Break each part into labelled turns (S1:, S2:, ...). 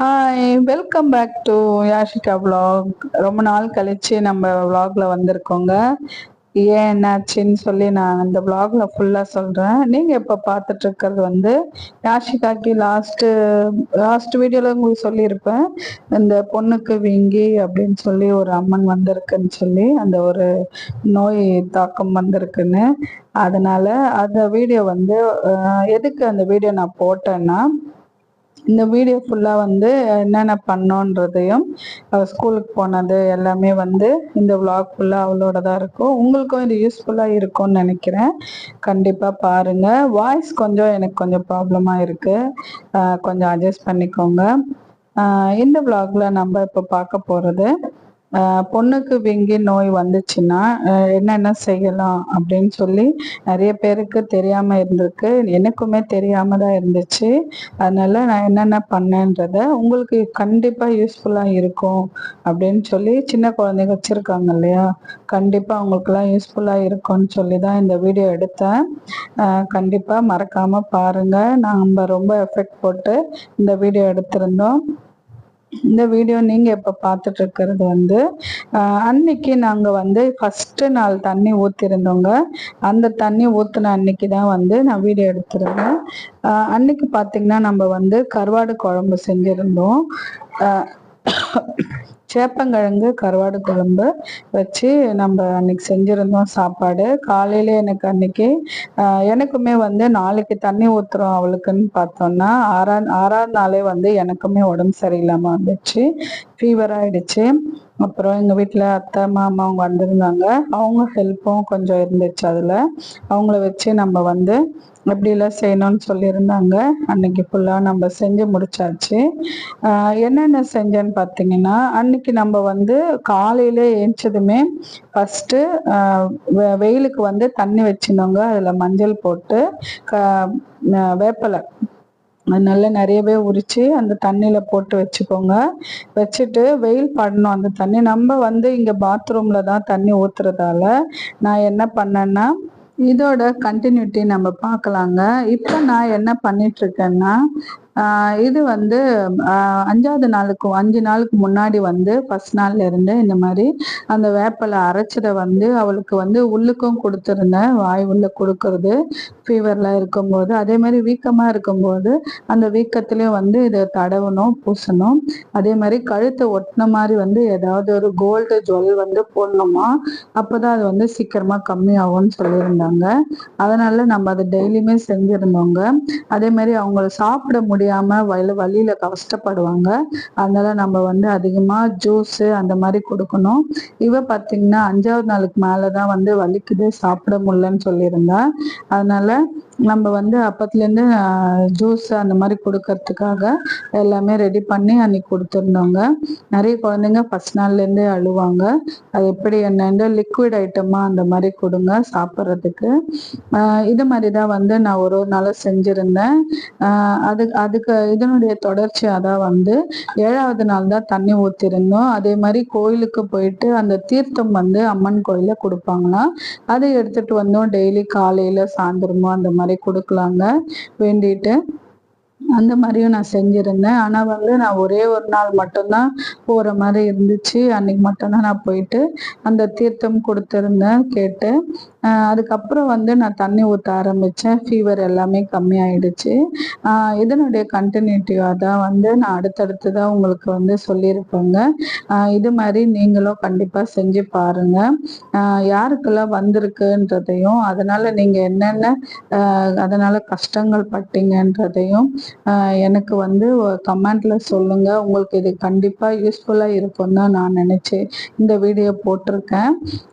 S1: Hi welcome back to Yashika vlog ரொம்ப நாள் கழிச்சு நம்ம vlogல வந்திருக்கோங்க. ஏன் என்னாச்சுன்னு சொல்லி நான் இந்த விலாகில் ஃபுல்லாக சொல்கிறேன் நீங்கள் இப்போ பார்த்துட்டு இருக்கிறது வந்து யாஷிகாக்கு லாஸ்ட்டு லாஸ்ட் வீடியோவில் உங்களுக்கு சொல்லியிருப்பேன். இந்த பொண்ணுக்கு வீங்கி அப்படின்னு சொல்லி ஒரு அம்மன் வந்திருக்குன்னு சொல்லி அந்த ஒரு நோய் தாக்கம் வந்திருக்குன்னு. அதனால் அந்த வீடியோ வந்து எதுக்கு அந்த வீடியோ நான் போட்டேன்னா இந்த வீடியோ ஃபுல்லாக வந்து என்னென்ன பண்ணோன்றதையும் ஸ்கூலுக்கு போனது எல்லாமே வந்து இந்த விளாக் ஃபுல்லாக அவளோட தான் இருக்கும். உங்களுக்கும் இது யூஸ்ஃபுல்லாக இருக்கும்னு நினைக்கிறேன். கண்டிப்பாக பாருங்கள் வாய்ஸ் கொஞ்சம் எனக்கு கொஞ்சம் ப்ராப்ளமாக இருக்குது கொஞ்சம் அட்ஜஸ்ட் பண்ணிக்கோங்க. இந்த விளாகில் நம்ம இப்போ பார்க்க போகிறது பொண்ணுக்கு விங்கி நோய் வந்துச்சுன்னா என்னென்ன செய்யலாம் அப்படின்னு சொல்லி நிறைய பேருக்கு தெரியாம இருந்திருக்கு. எனக்குமே தெரியாம தான் இருந்துச்சு. அதனால நான் என்னென்ன பண்ணேன்றத உங்களுக்கு கண்டிப்பா யூஸ்ஃபுல்லா இருக்கும் அப்படின்னு சொல்லி சின்ன குழந்தைங்க வச்சிருக்காங்க இல்லையா? கண்டிப்பா அவங்களுக்குலாம் யூஸ்ஃபுல்லா இருக்கும்னு சொல்லி தான் இந்த வீடியோ எடுத்தேன். கண்டிப்பாக கண்டிப்பா மறக்காம பாருங்க. நம்ம ரொம்ப எஃபெக்ட் போட்டு இந்த வீடியோ எடுத்திருந்தோம். இந்த வீடியோ நீங்க இப்ப பார்த்துட்டு இருக்கிறது வந்து அன்னைக்கு நாங்க வந்து ஃபர்ஸ்ட் நாள் தண்ணி ஊத்திருந்தோங்க. அந்த தண்ணி ஊத்துன அன்னைக்கு தான் வந்து நான் வீடியோ எடுத்திருந்தேன். அன்னைக்கு பாத்தீங்கன்னா நம்ம வந்து கருவாடு குழம்பு செஞ்சிருந்தோம். ஆஹ் சேப்பங்கிழங்கு கருவாடு குழம்பு வச்சு நம்ம அன்னைக்கு செஞ்சிருந்தோம் சாப்பாடு. காலையில எனக்கு அன்னைக்கு எனக்குமே வந்து நாளைக்கு தண்ணி ஊத்துறோம் அவளுக்குன்னு பார்த்தோம்னா ஆறா ஆறாவது நாளே வந்து எனக்குமே உடம்பு சரியில்லாம வந்துச்சு ஃபீவர் ஆயிடுச்சு. அப்புறம் எங்க வீட்டில் அத்தை மாமா அவங்க வந்திருந்தாங்க. அவங்க ஹெல்ப்பும் கொஞ்சம் இருந்துச்சு அதுல. அவங்கள வச்சு நம்ம வந்து எப்படிலாம் செய்யணும்னு சொல்லியிருந்தாங்க. அன்னைக்கு ஃபுல்லாக நம்ம செஞ்சு முடிச்சாச்சு. என்னென்ன செஞ்சேன்னு பார்த்தீங்கன்னா அன்னைக்கு நம்ம வந்து காலையில ஏஞ்சதுமே ஃபஸ்ட்டு வெயிலுக்கு வந்து தண்ணி வச்சிருந்தோங்க. அதில் மஞ்சள் போட்டு க வேப்பலை. நல்லா நிறையவே உரிச்சு அந்த தண்ணியில போட்டு வச்சுக்கோங்க. வச்சுட்டு வெயில் படணும் அந்த தண்ணி. நம்ம வந்து இங்க பாத்ரூம்ல தான் தண்ணி ஊத்துறதால நான் என்ன பண்ணேன்னா இதோட கண்டினியூட்டி நம்ம பார்க்கலாங்க. இப்போ நான் என்ன பண்ணிட்டு இருக்கேன்னா இது வந்து அஞ்சாவது நாளுக்கு அஞ்சு நாளுக்கு முன்னாடி வந்து ஃபர்ஸ்ட் நாள்ல இருந்து இந்த மாதிரி அந்த வேப்பலை அரைச்சதை வந்து அவளுக்கு வந்து உள்ளுக்கும் கொடுத்துருந்தேன். வாய் உள்ள கொடுக்கறது ஃபீவர்ல இருக்கும்போது. அதே மாதிரி வீக்கமா இருக்கும்போது அந்த வீக்கத்திலயும் வந்து இதை தடவணும் பூசணும். அதே மாதிரி கழுத்தை ஒட்டின மாதிரி வந்து ஏதாவது ஒரு கோல்டு ஜுவல் வந்து போடணுமா? அப்பதான் அது வந்து சீக்கிரமா கம்மியாகும்னு சொல்லியிருந்தாங்க. அதனால நம்ம அதை டெய்லியுமே செஞ்சிருந்தோங்க. அதே மாதிரி அவங்கள சாப்பிட முடியாம வயல வழியில கஷ்டப்படுவாங்க. அதனால நம்ம வந்து அதிகமா ஜூஸ் அந்த மாதிரி கொடுக்கணும். இவ பாத்தீங்கன்னா அஞ்சாவது நாளுக்கு மேலதான் வந்து வலிக்குது சாப்பிட முடியலன்னு சொல்லியிருந்தா. அதனால நம்ம வந்து அப்பத்துலேருந்து ஜூஸ் அந்த மாதிரி கொடுக்கறதுக்காக எல்லாமே ரெடி பண்ணி அன்னைக்கு கொடுத்துருந்தோங்க. நிறைய குழந்தைங்க ஃபர்ஸ்ட் நாள்லேருந்தே அழுவாங்க. அது எப்படி என்னன்னு லிக்விட் ஐட்டமாக அந்த மாதிரி கொடுங்க சாப்பிட்றதுக்கு. இது மாதிரி தான் வந்து நான் ஒரு ஒரு நாளும் செஞ்சுருந்தேன். அது அதுக்கு இதனுடைய தொடர்ச்சியாக தான் வந்து ஏழாவது நாள் தான் தண்ணி ஊற்றிருந்தோம் அதே மாதிரி கோயிலுக்கு போயிட்டு அந்த தீர்த்தம் வந்து அம்மன் கோயிலில் கொடுப்பாங்களாம். அதை எடுத்துகிட்டு வந்தோம். டெய்லி காலையில் சாயந்தரமோ அந்த மாதிரி கொடுக்கலாங்க. வேண்டிட்டு அந்த மாதிரியும் நான் செஞ்சிருந்தேன். ஆனா வந்து நான் ஒரே ஒரு நாள் மட்டும்தான் போற மாதிரி இருந்துச்சு. அன்னைக்கு மட்டும்தான் நான் போயிட்டு அந்த தீர்த்தம் கொடுத்திருந்தேன் கேட்டு அதுக்கப்புறம் வந்து நான் தண்ணி ஊற்ற ஆரம்பிச்சேன். ஃபீவர் எல்லாமே கம்மியாயிடுச்சு. ஆஹ் இதனுடைய கண்டினியூட்டிவா தான் வந்து நான் அடுத்தடுத்து தான் உங்களுக்கு வந்து சொல்லியிருப்பேங்க இது மாதிரி நீங்களும் கண்டிப்பா செஞ்சு பாருங்க. யாருக்கெல்லாம் வந்திருக்குன்றதையும் அதனால நீங்க என்னென்ன அதனால் அதனால கஷ்டங்கள் பட்டீங்கன்றதையும் எனக்கு வந்து கமெண்ட்ல சொல்லுங்க. உங்களுக்கு இது கண்டிப்பா யூஸ்ஃபுல்லா இருக்கும் தான் நான் நினைச்சு இந்த வீடியோ போட்டிருக்கேன்.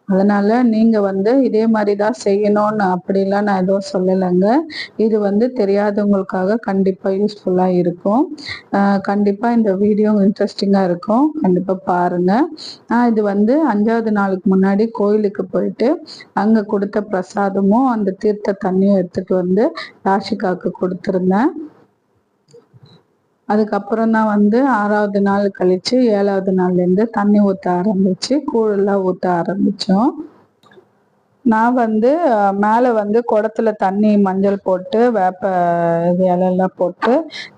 S1: அதனால நீங்க வந்து இதே மாதிரி தான் செய்யணும்னு அப்படிலாம் நான் எதுவும் சொல்லலைங்க. இது வந்து தெரியாதவங்களுக்காக கண்டிப்பா யூஸ்ஃபுல்லா இருக்கும். ஆஹ் கண்டிப்பா இந்த வீடியோ இன்ட்ரெஸ்டிங்கா இருக்கும். கண்டிப்பா பாருங்க. நான் இது வந்து அஞ்சாவது நாளுக்கு முன்னாடி கோயிலுக்கு போயிட்டு அங்க கொடுத்த பிரசாதமும் அந்த தீர்த்த தண்ணியும் எடுத்துட்டு வந்து ராஷிகாவுக்கு கொடுத்துருந்தேன். அதுக்கப்புறம் தான் வந்து ஆறாவது நாள் கழிச்சு ஏழாவது நாள்ல இருந்து தண்ணி ஊத்த ஆரம்பிச்சு கூழெல்லாம் ஊத்த ஆரம்பிச்சோம். நான் வந்து மேலே வந்து குடத்துல தண்ணி மஞ்சள் போட்டு வேப்ப இது இலையெல்லாம் போட்டு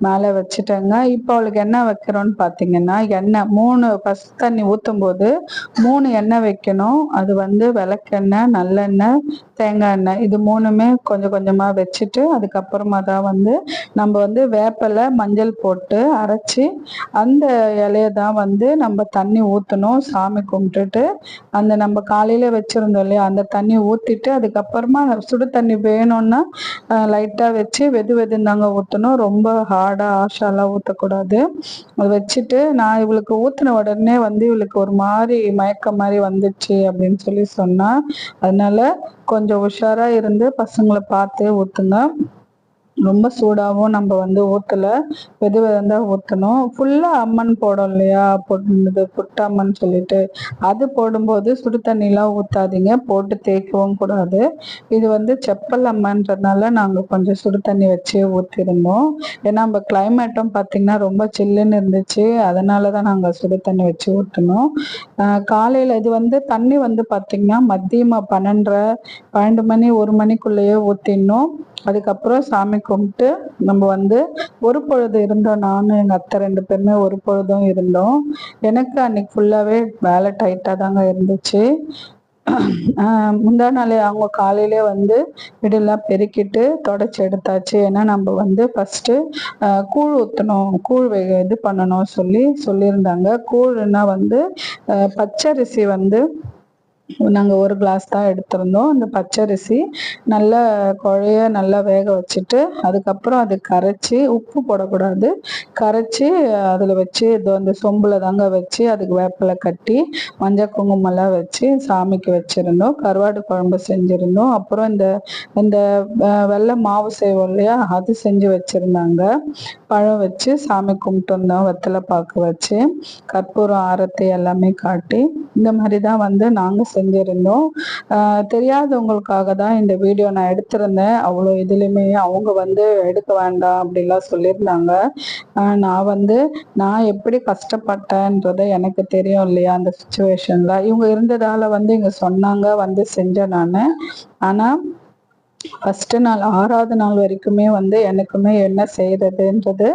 S1: மேலே வச்சுட்டேங்க. இப்போ அவளுக்கு என்ன வைக்கிறோன்னு பார்த்தீங்கன்னா எண்ணெய் மூணு ஃபஸ்ட் தண்ணி ஊற்றும் போது மூணு எண்ணெய் வைக்கணும். அது வந்து விளக்கெண்ணெய் நல்லெண்ணெய் தேங்காய் எண்ணெய் இது மூணுமே கொஞ்சம் கொஞ்சமாக வச்சுட்டு அதுக்கப்புறமா தான் வந்து நம்ம வந்து வேப்பிலை மஞ்சள் போட்டு அரைச்சி அந்த இலையை தான் வந்து நம்ம தண்ணி ஊற்றணும் சாமி கும்பிட்டுட்டு அந்த நம்ம காலையில் வச்சுருந்தோம் இல்லையா அந்த தண்ணி ஊற்றிட்டு அதுக்கப்புறமா சுடு தண்ணி வேணும்னா லைட்டாக வச்சு வெது வெதுன்னு தாங்க ஊற்றணும் ரொம்ப ஹார்டாக ஆஷாலாம் ஊற்றக்கூடாது அதை வச்சுட்டு நான் இவளுக்கு ஊற்றின உடனே வந்து இவளுக்கு ஒரு மாதிரி மயக்கம் மாதிரி வந்துச்சு அப்படின்னு சொல்லி சொன்னா அதனால கொஞ்சம் உஷாராக இருந்து பசங்களை பார்த்து ஊற்றுங்க ரொம்ப சூடாகவும் நம்ம வந்து ஊற்றலை வெது வெதந்தா ஊற்றணும் ஃபுல்லாக அம்மன் போடும் இல்லையா? பொட்டு புட்டம்மன் சொல்லிட்டு. அது போடும்போது சுடு தண்ணிலாம் ஊற்றாதீங்க போட்டு தேய்க்கவும் கூடாது. இது வந்து செப்பல் அம்மன்றதுனால நாங்கள் கொஞ்சம் சுடு தண்ணி வச்சு ஊற்றிருந்தோம் ஏன்னா நம்ம கிளைமேட்டும் பார்த்திங்கன்னா ரொம்ப சில்லுன்னு இருந்துச்சு. அதனால தான் நாங்கள் சுடு தண்ணி வச்சு ஊற்றணும் காலையில் இது வந்து தண்ணி வந்து பார்த்திங்கன்னா மதியமாக பன்னெண்டரை பன்னெண்டு மணி ஒரு மணிக்குள்ளேயே ஊற்றிடணும் அதுக்கப்புறம் சாமி கும்பிட்டு நம்ம வந்து ஒரு பொழுது இருந்தோம். நானும் எங்கள் அத்தை ரெண்டு பேருமே ஒரு பொழுதும் இருந்தோம். எனக்கு அன்னைக்கு ஃபுல்லாகவே வேலை டைட்டாக தாங்க இருந்துச்சு. முந்தா நாள் அவங்க காலையிலே வந்து வீடெல்லாம் பெருக்கிட்டு தொடச்சி எடுத்தாச்சு. ஏன்னா நம்ம வந்து ஃபஸ்ட்டு கூழ் ஊற்றணும் கூழ் இது பண்ணணும் சொல்லி சொல்லியிருந்தாங்க. கூழ்னா வந்து பச்சரிசி வந்து நாங்கள் ஒரு கிளாஸ் தான் எடுத்திருந்தோம். அந்த பச்சரிசி நல்லா குழைய நல்லா வேக வச்சுட்டு அதுக்கப்புறம் அது கரைச்சி உப்பு போடக்கூடாது. கரைச்சி அதில் வச்சு இது அந்த சொம்பில் தாங்க வச்சு அதுக்கு வேப்பிலை கட்டி மஞ்சள் குங்குமம்லாம் வச்சு சாமிக்கு வச்சுருந்தோம். கருவாடு குழம்பு செஞ்சுருந்தோம். அப்புறம் இந்த இந்த வெள்ளை மாவு செய்வோம் இல்லையா அது செஞ்சு வச்சுருந்தாங்க. பழம் வச்சு சாமி கும்பிட்டு வந்தோம் வெத்தலை பாக்கு வச்சு. கற்பூரம் ஆரத்தி எல்லாமே காட்டி இந்த மாதிரி தான் வந்து நாங்கள் செஞ்சுருந்தோம். தெரியாதவங்களுக்காக தான் இந்த வீடியோ நான் எடுத்திருந்தேன். அவ்வளோ இதுலையுமே அவங்க வந்து எடுக்க வேண்டாம் அப்படிலாம் சொல்லியிருந்தாங்க. நான் வந்து நான் எப்படி கஷ்டப்பட்டேன்றது எனக்கு தெரியும் இல்லையா அந்த சுச்சுவேஷனில் இவங்க இருந்ததால் வந்து இங்கே சொன்னாங்க வந்து செஞ்சேன் நான். ஆனால் ஃபஸ்ட்டு நாள் ஆறாவது நாள் வரைக்குமே வந்து எனக்குமே என்ன செய்யறதுன்றது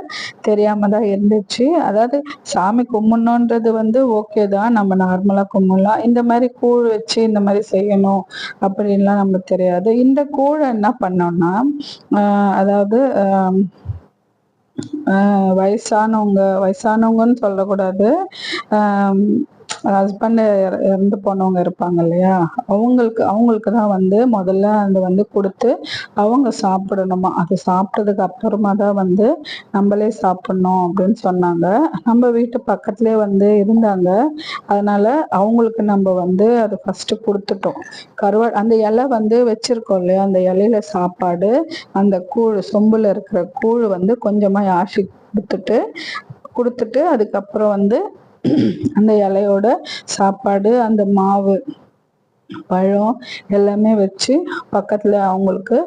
S1: தெரியாம தான் இருந்துச்சு. அதாவது சாமி கும்பிடணுன்றது வந்து ஓகே தான் நம்ம நார்மலாக கும்பிடலாம். இந்த மாதிரி கூழ் வச்சு இந்த மாதிரி செய்யணும் அப்படின்லாம் நம்ம தெரியாது. இந்த கூழ் என்ன பண்ணோம்னா அதாவது வயசானவங்க வயசானவங்கன்னு சொல்லக்கூடாது. ஹஸ்பண்ட் இறந்து போனவங்க இருப்பாங்க இல்லையா? அவங்களுக்கு அவங்களுக்கு தான் வந்து முதல்ல அந்த வந்து கொடுத்து அவங்க சாப்பிடணுமா? அது சாப்பிட்டதுக்கு அப்புறமா தான் வந்து நம்மளே சாப்பிடணும் அப்படின்னு சொன்னாங்க. நம்ம வீட்டு பக்கத்துலேயே வந்து இருந்தாங்க. அதனால அவங்களுக்கு நம்ம வந்து அதை ஃபர்ஸ்ட் கொடுத்துட்டோம். கருவா அந்த இலை வந்து வச்சிருக்கோம் இல்லையா? அந்த இலையில சாப்பாடு அந்த கூழ் சொம்புல இருக்கிற கூழ் வந்து கொஞ்சமாக ஆசி கொடுத்துட்டு கொடுத்துட்டு அதுக்கப்புறம் வந்து அந்த இலையோட சாப்பாடு அந்த மாவு பழம் எல்லாமே வச்சு பக்கத்தில் அவங்களுக்கு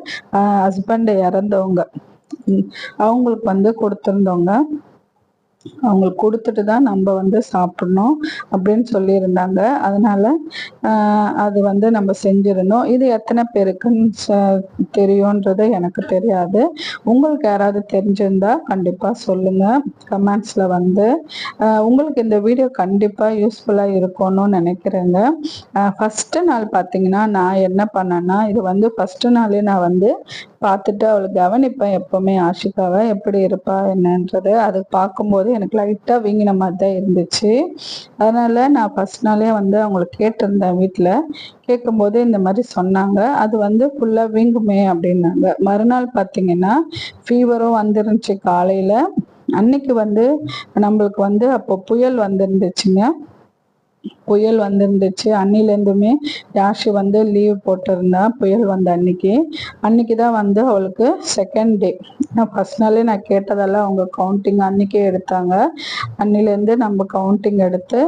S1: ஹஸ்பண்ட் இறந்தவங்க. அவங்களுக்கு வந்து கொடுத்துருந்தவங்க. அவங்களுக்கு கொடுத்துட்டு தான் நம்ம வந்து சாப்பிடணும் அப்படின்னு சொல்லியிருந்தாங்க. அதனால அது வந்து நம்ம செஞ்சிருந்தோம் இது எத்தனை பேருக்குன்னு தெரியும்ன்றது எனக்கு தெரியாது. உங்களுக்கு யாராவது தெரிஞ்சிருந்தா கண்டிப்பாக சொல்லுங்கள் கமெண்ட்ஸில் வந்து உங்களுக்கு இந்த வீடியோ கண்டிப்பாக யூஸ்ஃபுல்லாக இருக்கும்னு நினைக்கிறேங்க. ஃபஸ்ட்டு நாள் பார்த்தீங்கன்னா நான் என்ன பண்ணேன்னா இது வந்து ஃபஸ்ட்டு நாளே நான் வந்து பார்த்துட்டு அவளுக்கு கவனிப்பேன் எப்போவுமே. ஆஷிகாவை எப்படி இருப்பா என்னன்றது அது பார்க்கும்போது எனக்கு லைட்டாக வீங்கின மாதிரி தான் இருந்துச்சு. அதனால் நான் ஃபஸ்ட் நாளே வந்து அவங்கள கேட்டிருந்தேன் வீட்டில் கேட்கும்போது இந்த மாதிரி சொன்னாங்க. அது வந்து ஃபுல்லாக வீங்குமே அப்படின்னாங்க. மறுநாள் பார்த்தீங்கன்னா ஃபீவரும் வந்துருந்துச்சு காலையில். அன்னைக்கு வந்து நம்மளுக்கு வந்து அப்போ புயல் வந்துருந்துச்சுங்க. புயல் வந்துருந்துச்சு. அன்னிலேருந்துமே யாஷி வந்து லீவ் போட்டிருந்தா புயல் வந்த அன்னைக்கு. அன்னைக்கு தான் வந்து அவளுக்கு செகண்ட் டே நான் ஃபர்ஸ்ட் நாளே நான் கேட்டதெல்லாம் அவங்க கவுண்டிங் அன்னைக்கே எடுத்தாங்க. அன்னிலேருந்து நம்ம கவுண்டிங் எடுத்து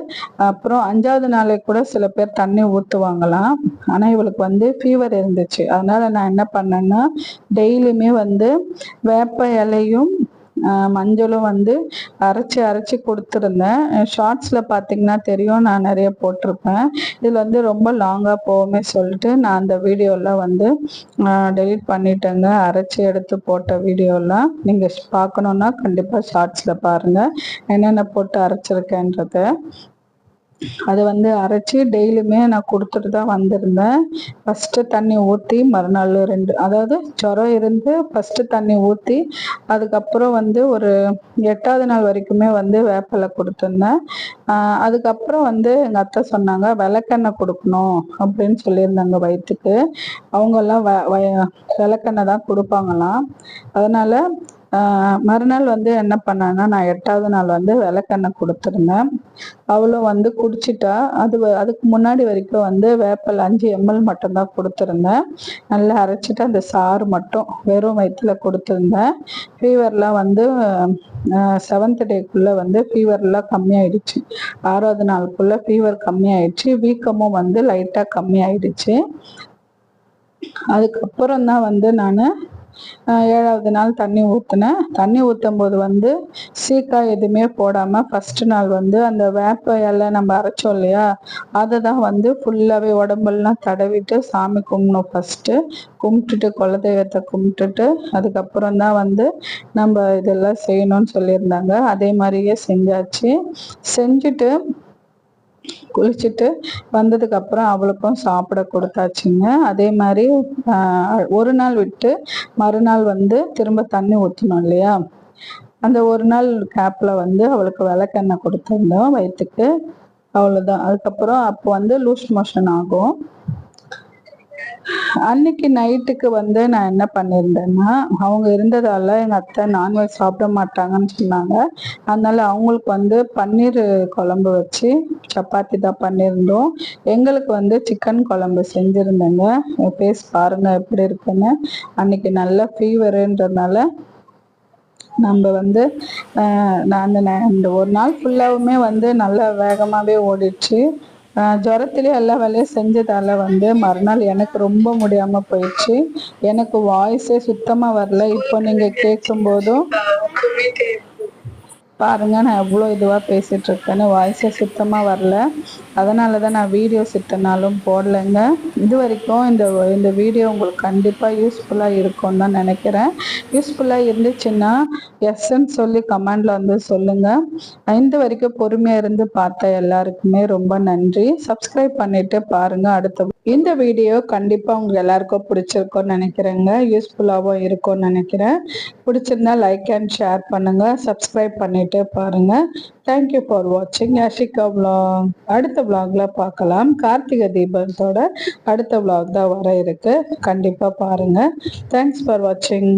S1: அப்புறம் அஞ்சாவது நாளே கூட சில பேர் தண்ணி ஊற்றுவாங்களாம் ஆனால் இவளுக்கு வந்து ஃபீவர் இருந்துச்சு. அதனால நான் என்ன பண்ணேன்னா டெய்லியுமே வந்து வேப்ப இலையும் மஞ்சளும் வந்து அரைச்சி அரைச்சி கொடுத்துருந்தேன். ஷார்ட்ஸில் பார்த்தீங்கன்னா தெரியும் நான் நிறைய போட்டிருப்பேன். இதில் வந்து ரொம்ப லாங்காக போகுமே சொல்லிட்டு நான் அந்த வீடியோலாம் வந்து டெலிட் பண்ணிட்டேங்க. அரைச்சி எடுத்து போட்ட வீடியோலாம் நீங்கள் பார்க்கணுன்னா கண்டிப்பாக ஷார்ட்ஸில் பாருங்கள் என்னென்ன போட்டு அரைச்சிருக்கேன்றத. அதை வந்து அரைச்சி டெய்லியுமே நான் கொடுத்துட்டு தான் வந்திருந்தேன். ஃபஸ்ட்டு தண்ணி ஊற்றி மறுநாள் ரெண்டு அதாவது ஜுரம் இருந்து ஃபஸ்ட்டு தண்ணி ஊற்றி அதுக்கப்புறம் வந்து ஒரு எட்டாவது நாள் வரைக்குமே வந்து வேப்பிலை கொடுத்துருந்தேன். அதுக்கப்புறம் வந்து எங்கள் அத்தை சொன்னாங்க விளக்கெண்ணெய் கொடுக்கணும் அப்படின்னு சொல்லியிருந்தாங்க வயிற்றுக்கு அவங்கெல்லாம் வ விளக்கெண்ணெய் தான் கொடுப்பாங்களாம். அதனால் மறுநாள் வந்து என்ன பண்ணேன்னா நான் எட்டாவது நாள் வந்து விளக்கெண்ணெய் கொடுத்துருந்தேன். அவளும் வந்து குடிச்சிட்டா. அது அதுக்கு முன்னாடி வரைக்கும் வந்து வேப்பல் அஞ்சு எம்எல் மட்டும்தான் கொடுத்துருந்தேன். நல்லா அரைச்சிட்டு அந்த சாறு மட்டும் வெறும் வயிற்றுல கொடுத்துருந்தேன். ஃபீவர்லாம் வந்து செவன்த் டேக்குள்ளே வந்து ஃபீவர்லாம் கம்மியாயிடுச்சு. ஆறாவது நாளுக்குள்ளே ஃபீவர் கம்மியாயிடுச்சு. வீக்கமும் வந்து லைட்டாக கம்மியாயிடுச்சு. அதுக்கப்புறம் தான் வந்து நான் ஏழாவது நாள் தண்ணி ஊற்றினேன் தண்ணி ஊற்றும் போது வந்து சீக்காய் எதுவுமே போடாமல் ஃபஸ்ட்டு நாள் வந்து அந்த வேப்ப இலை நம்ம அரைச்சோம் இல்லையா? அதை தான் வந்து ஃபுல்லாகவே உடம்பெல்லாம் தடவிட்டு சாமி கும்பிடணும் ஃபஸ்ட்டு கும்பிட்டுட்டு குலதெய்வத்தை கும்பிட்டுட்டு அதுக்கப்புறம் தான் வந்து நம்ம இதெல்லாம் செய்யணும்னு சொல்லியிருந்தாங்க. அதே மாதிரியே செஞ்சாச்சு. செஞ்சுட்டு குளிச்சுட்டு வந்ததுக்கு அப்புறம் அவளுக்கும் சாப்பிட கொடுத்தாச்சுங்க. அதே மாதிரி ஒரு நாள் விட்டு மறுநாள் வந்து திரும்ப தண்ணி ஊற்றணும் இல்லையா? அந்த ஒரு நாள் கேப்பில் வந்து அவளுக்கு விளக்கெண்ணெய் கொடுத்துருந்தோம் வயிற்றுக்கு அவ்வளோதான் அதுக்கப்புறம் அப்போ வந்து லூஸ் மோஷன் ஆகும். அன்னைக்கு நைட்டுக்கு வந்து நான் என்ன பண்ணியிருந்தேன்னா அவங்க இருந்ததால எங்கள் அத்தை நான்வெஜ் சாப்பிட மாட்டாங்கன்னு சொன்னாங்க. அதனால அவங்களுக்கு வந்து பன்னீர் குழம்பு வச்சு சப்பாத்தி தான் பண்ணியிருந்தோம் எங்களுக்கு வந்து சிக்கன் குழம்பு செஞ்சுருந்தேங்க. பேஸ் பாருங்க எப்படி இருக்குன்னு. அன்னைக்கு நல்ல ஃபீவருன்றதுனால நம்ம வந்து நான் இந்த ஒரு நாள் ஃபுல்லாகவுமே வந்து நல்லா வேகமாகவே ஓடிடுச்சு. ஜுரத்துலேயே எல்லா வேலையும் செஞ்சதால் வந்து மறுநாள் எனக்கு ரொம்ப முடியாமல் போயிடுச்சு. எனக்கு வாய்ஸே சுத்தமாக வரல. இப்போ நீங்கள் கேட்கும்போதும் பாருங்க நான் எவ்வளோ இதுவாக பேசிகிட்டு இருக்கேன்னு வாய்ஸே சுத்தமாக வரல. அதனால தான் நான் வீடியோஸ் இத்தனாலும் போடலைங்க. இது வரைக்கும் இந்த இந்த வீடியோ உங்களுக்கு கண்டிப்பாக யூஸ்ஃபுல்லாக இருக்கும்னு தான் நினைக்கிறேன். யூஸ்ஃபுல்லாக இருந்துச்சுன்னா எஸ்ன்னு சொல்லி கமெண்டில் வந்து சொல்லுங்கள் இந்த வரைக்கும் பொறுமையாக இருந்து பார்த்த எல்லாருக்குமே ரொம்ப நன்றி. சப்ஸ்கிரைப் பண்ணிவிட்டு பாருங்கள் அடுத்த இந்த வீடியோ கண்டிப்பாக உங்களுக்கு எல்லாருக்கும் பிடிச்சிருக்கும்னு நினைக்கிறேங்க. யூஸ்ஃபுல்லாகவும் இருக்கும்னு நினைக்கிறேன். பிடிச்சிருந்தா லைக் அண்ட் ஷேர் பண்ணுங்கள் சப்ஸ்கிரைப் பண்ணிட்டு பாருங்கள் தேங்க்யூ ஃபார் வாட்சிங் யாஷிகா அவ்வளோ அடுத்த விலாக்ல பார்க்கலாம் கார்த்திகை தீபத்தோட அடுத்த விலாக் தான் வர இருக்கு. கண்டிப்பாக பாருங்கள் தேங்க்ஸ் ஃபார் வாட்சிங்